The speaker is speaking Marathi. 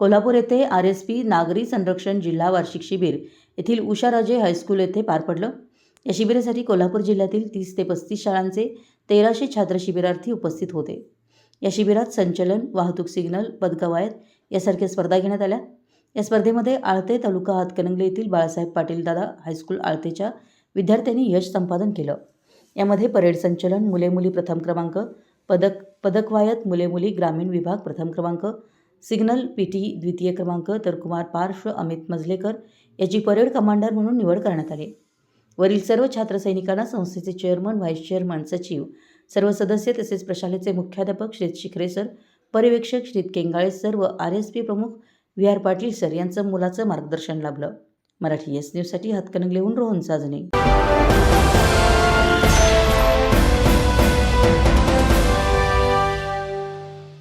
कोल्हापूर येथे आर एस पी नागरी संरक्षण जिल्हा वार्षिक शिबिर येथील उषाराजे हायस्कूल येथे पार पडलं. या शिबिरासाठी कोल्हापूर जिल्ह्यातील तीस ते पस्तीस शाळांचे तेराशे छात्र शिबिरार्थी उपस्थित होते. या शिबिरात संचलन वाहतूक सिग्नल पदकवायत यासारख्या स्पर्धा घेण्यात आल्या. या स्पर्धेमध्ये आळते तालुका हातकणंगले येथील बाळासाहेब पाटील दादा हायस्कूल आळतेच्या विद्यार्थ्यांनी यश संपादन केलं. यामध्ये परेड संचलन मुले मुली प्रथम क्रमांक पदक पदकवायत मुले मुली ग्रामीण विभाग प्रथम क्रमांक सिग्नल पी टी द्वितीय क्रमांक तर कुमार पार्श्व अमित मजलेकर याची परेड कमांडर म्हणून निवड करण्यात आली. वरील सर्व छात्रसैनिकांना संस्थेचे चेअरमन व्हाईस चेअरमन सचिव सर्व सदस्य तसेच प्रशालेचे मुख्याध्यापक श्रीत शिखरे सर पर्यवेक्षक श्रीत केंगाळे सर व आर एस पी प्रमुख व्ही आर पाटील सर यांचं मुलाचं मार्गदर्शन लाभलं. मराठी एस न्यूजसाठी हातकणंगलेहून रोहन साजणे